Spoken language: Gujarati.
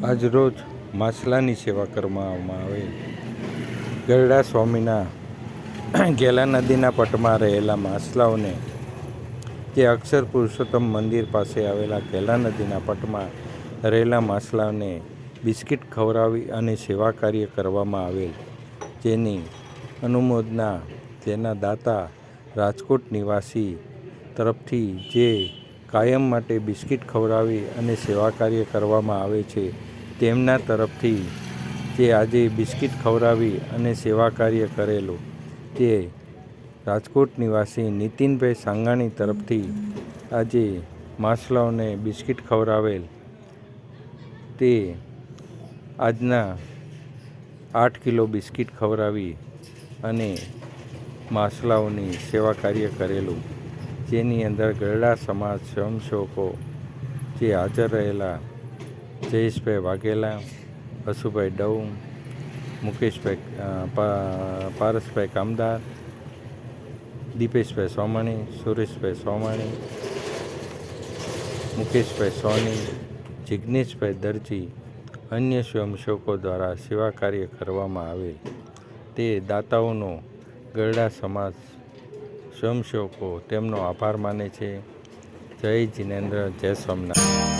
આજરોજ માછલાની સેવા કરવામાં આવે. ગરડા સ્વામીના ગેલા નદીના પટમાં રહેલા માછલાઓને જે અક્ષર પુરુષોત્તમ મંદિર પાસે આવેલા ગેલા નદીના પટમાં રહેલા માછલાઓને બિસ્કિટ ખવડાવી અને સેવા કાર્ય કરવામાં આવેલ. જેની અનુમોદના તેના દાતા રાજકોટ નિવાસી તરફથી જે કાયમ માટે બિસ્કિટ ખવડાવી અને સેવા કાર્ય કરવામાં આવે છે તેમના તરફથી જે આજે બિસ્કિટ ખવડાવી અને સેવા કાર્ય કરેલું. તે રાજકોટ નિવાસી નીતિનભાઈ સાંગાણી તરફથી આજે માછલાઓને બિસ્કિટ ખવડાવેલ. તે આજના આઠ કિલો બિસ્કિટ ખવડાવી અને માછલાઓની સેવા કાર્ય કરેલું. જેની અંદર ગરડા સમાજ સ્વયંસેવકો જે હાજર રહેલા જયેશભાઈ વાઘેલા હસુભાઈ ડવ મુકેશભાઈ પારસભાઈ કામદાર, દીપેશભાઈ સોમાણી, સુરેશભાઈ સોમાણી, મુકેશભાઈ સોની જિજ્ઞેશભાઈ દરજી, અન્ય સ્વયંસેવકો દ્વારા સેવા કાર્ય કરવામાં આવેલ. તે દાતાઓનો ગરડા સમાજ સ્વયંસેવકો તેમનો આભાર માને છે. જય જિનેન્દ્ર, જય સોમનાથ.